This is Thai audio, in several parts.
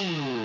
Mm.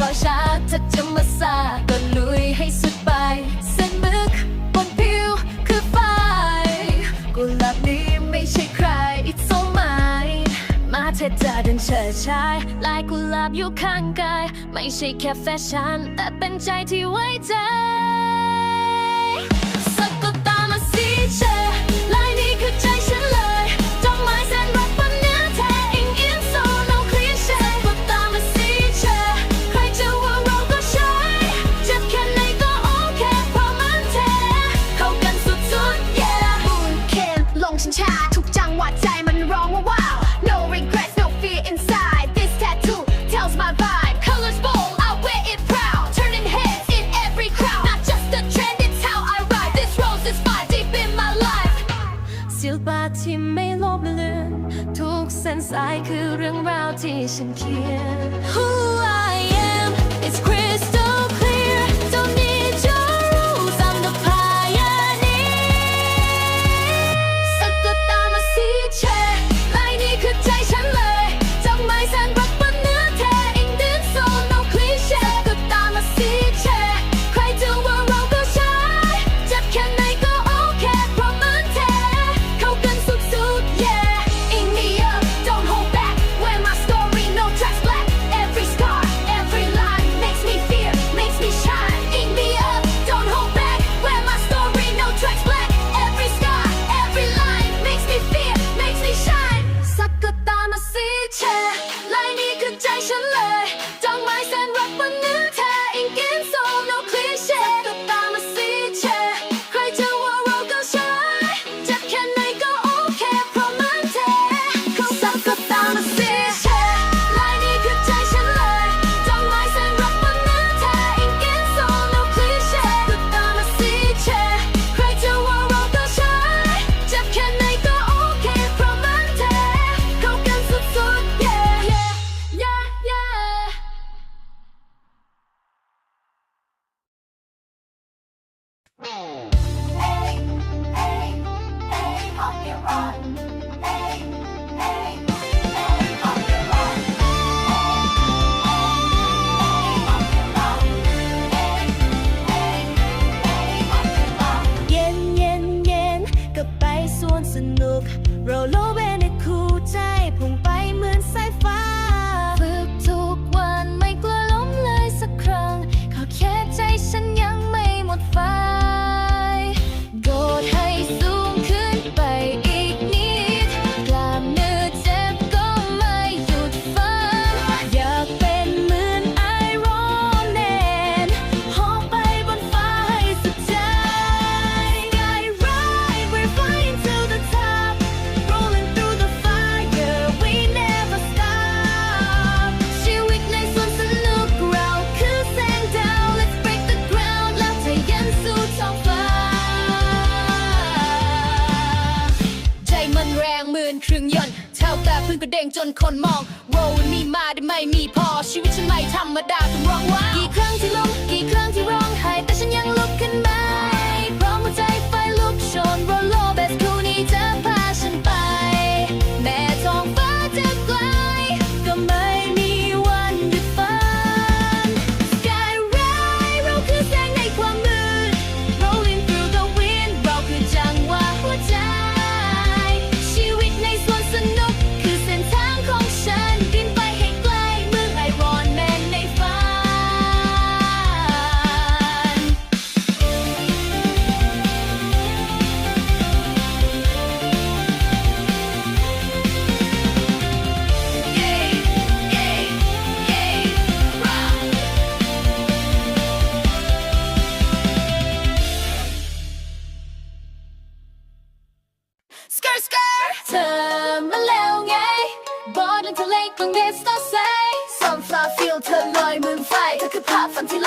รอช้าถ้าจะมาซาก็ลุยให้สุดไปเส้นมึกบนผิวคือไฟกุหลาบนี้ไม่ใช่ใคร it's all mine มาเธอจะเดินเฉยดฉายลายกุหลาบอยู่ข้างกาย ไม่ใช่แค่แฟชั่นแต่เป็นใจที่ไว้ใจสักก็ตามมาสีเธอ been my life. Still but he may love me Took sense I couldn't round teaching Who I am It's crazy. ปืนเครื่องยนต์เท่าแต่พื้นกระเด้งจนคนมองโววันนี้มาได้ไม่มีพอชีวิตฉันไม่ธรรมดาต้องร้องว้าวกี่ครั้งที่ล้มกี่ครั้งที่ร้อง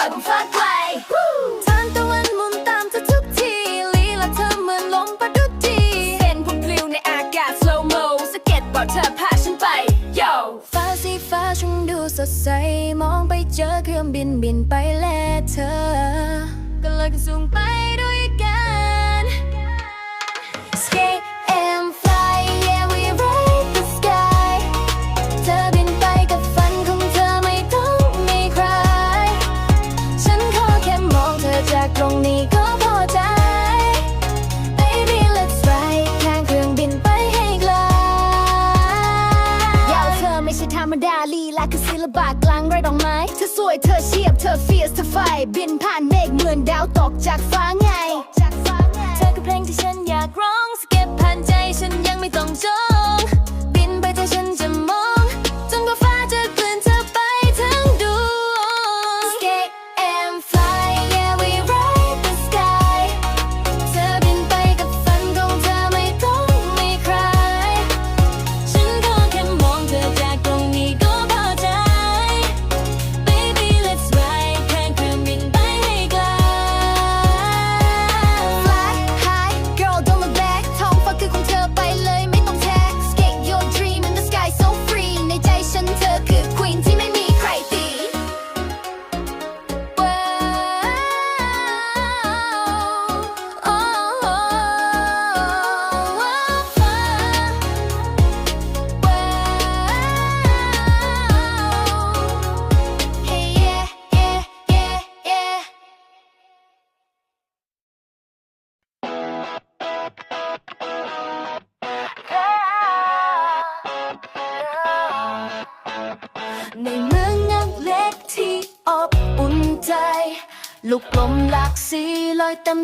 Vamos fuck. ลำบากกลางไรดอกไม้ เธอสวยเธอเชียบเธอเฟียสเธอไฟ บินผ่านเมฆเหมือนดาวตกจากฟ้าไง เธอคือเพลงที่ฉันอยากร้องสเก็บผ่านใจฉันยังไม่ต้องจบ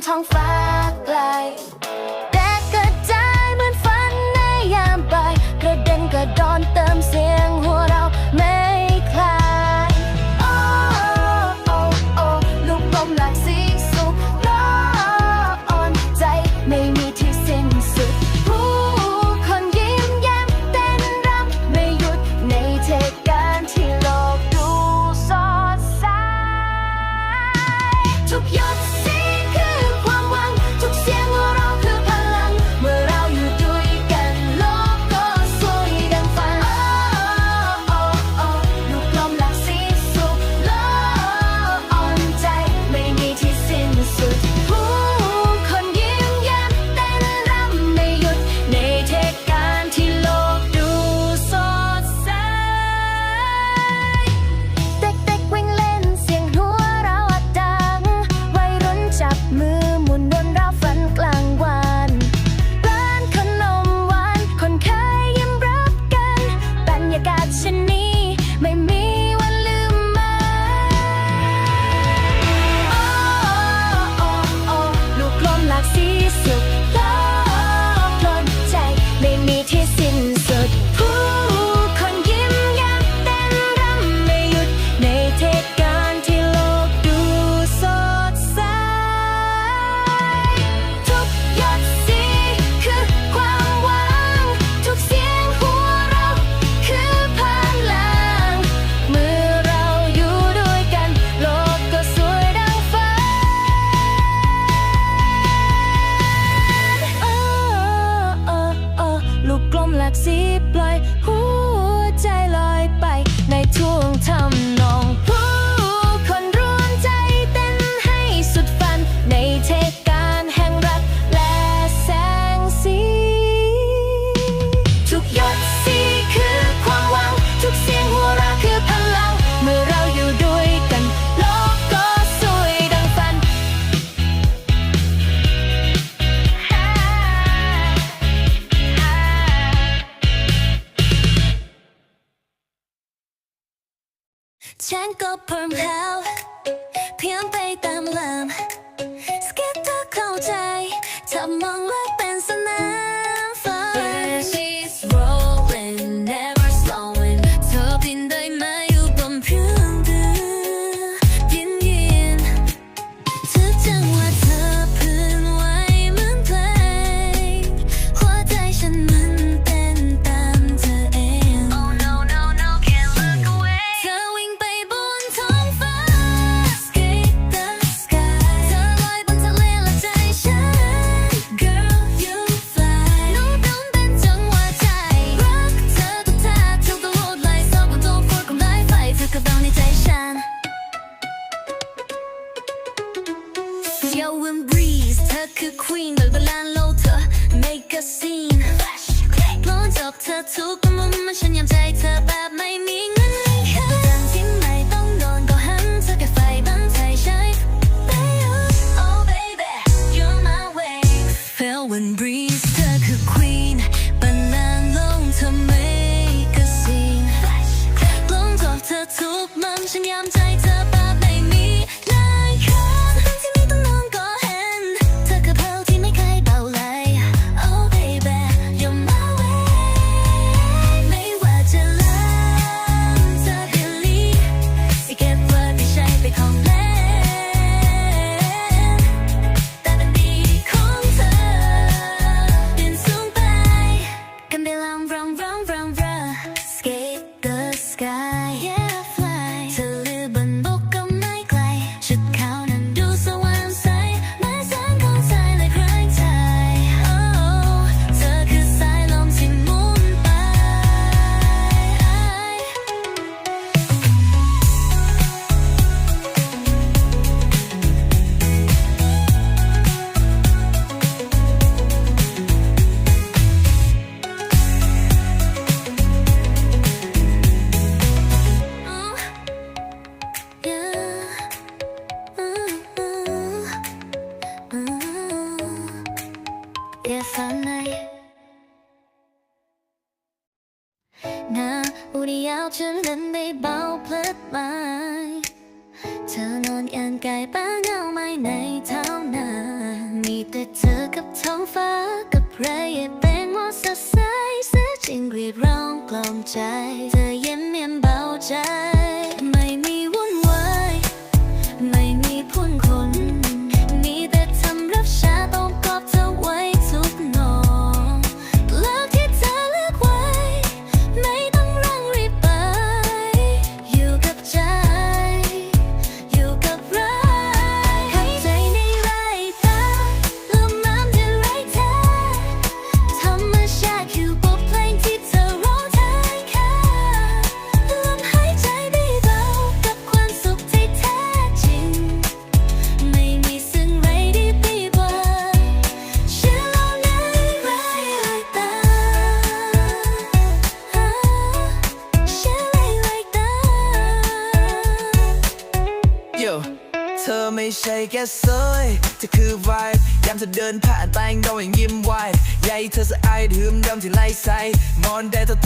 tongue.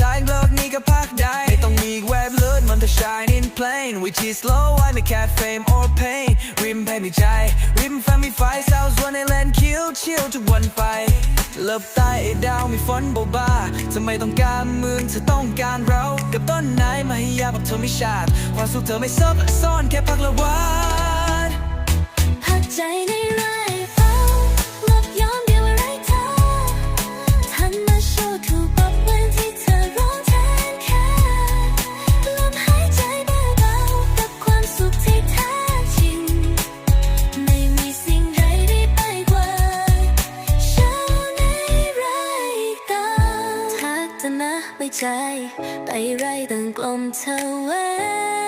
time glock นี้ก็พักได้ไม่ต้องมีแวบลื่มันจะ shine in plain which is low I may cat fame or pain ริมแพ้มีใจ ริมแฟมีไฟ sounds one and land kill chill ทุกวันไปเลิบใต้ดาวมีฝนเบบาทำไมต้องการเมืองเธอต้องการเรา กับต้นไม้ไม่ยากบอกเธอไม่ชาดความสุขเธอไม่ซับซ้อนแค่พักละวันหักใจในไร ใจ ไปไร่ต่างกลมเธอไว้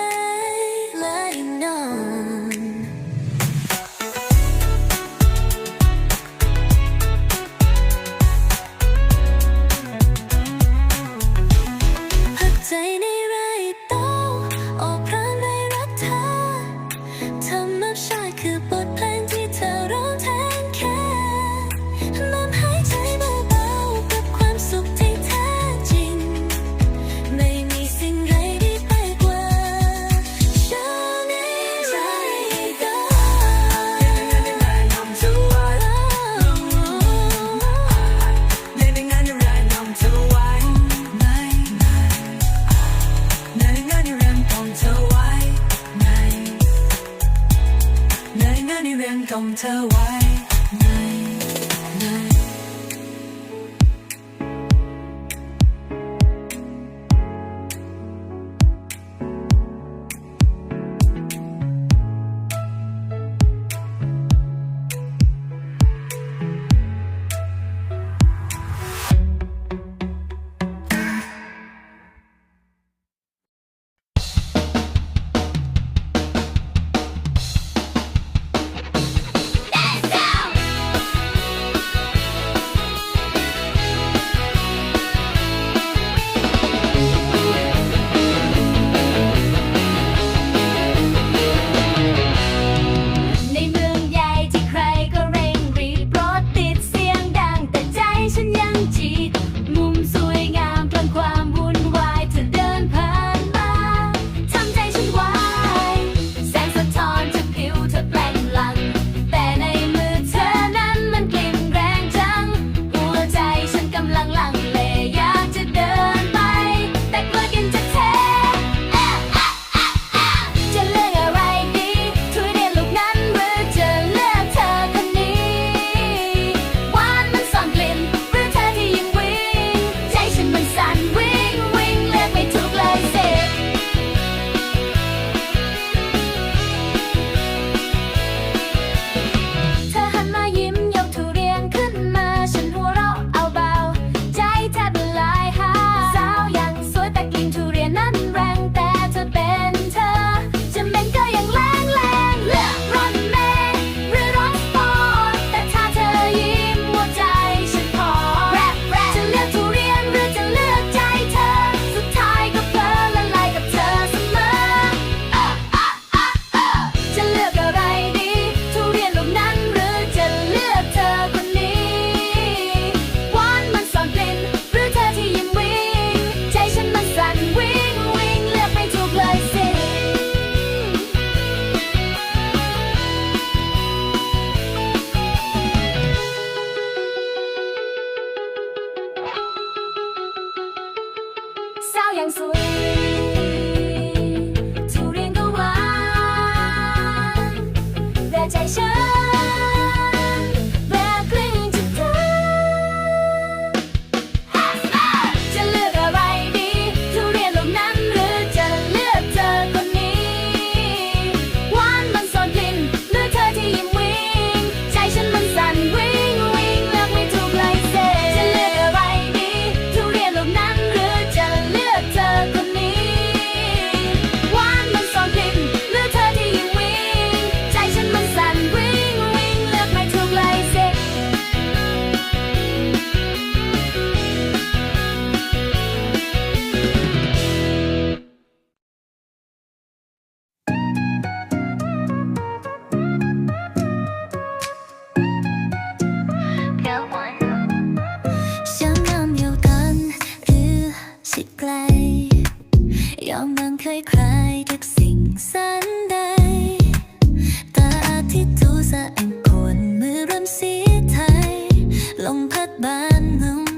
พัดบ้านุ่ม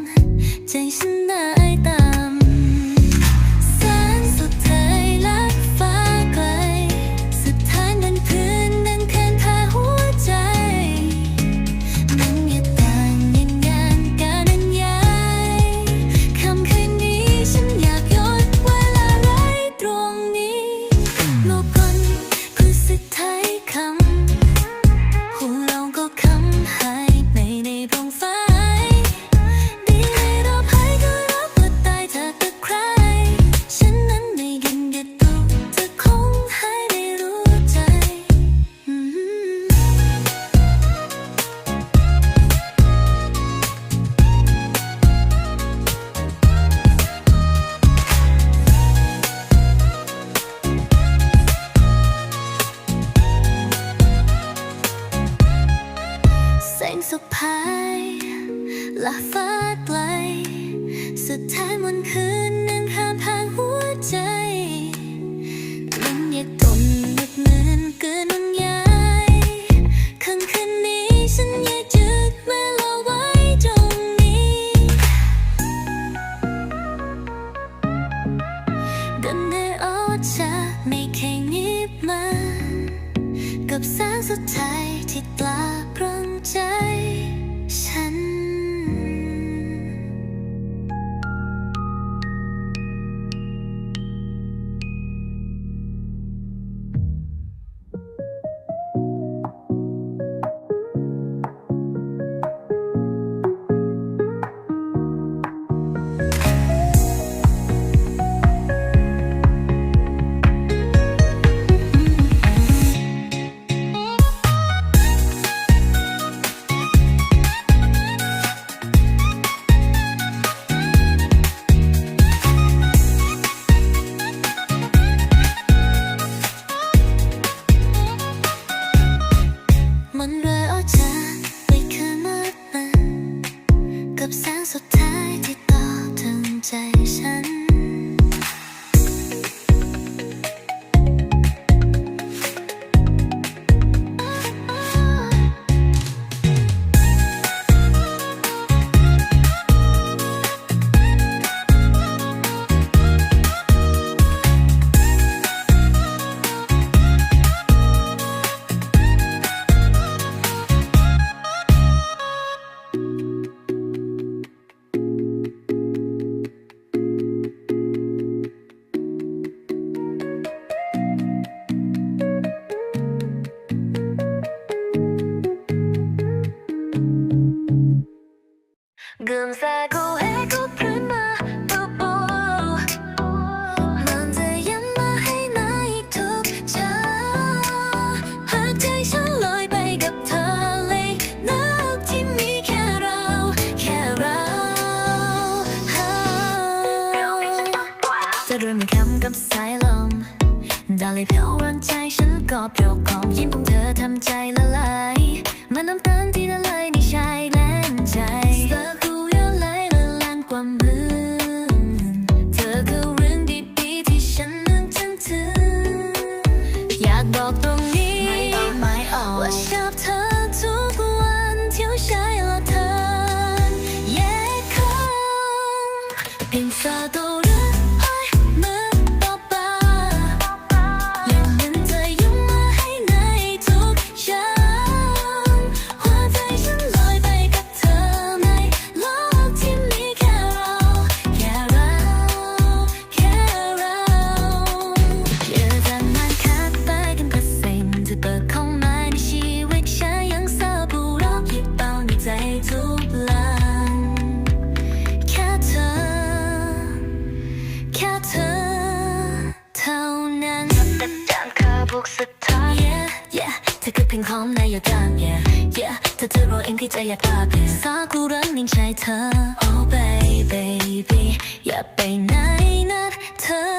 ใจฉัน อบโยกกล่อมยิ้มของเธอทำใจแล้ว เธอรอเองที่ใจอยากกลับสากูรักนิ่งใจเธอ Oh baby อย่าไปไหนนะเธอ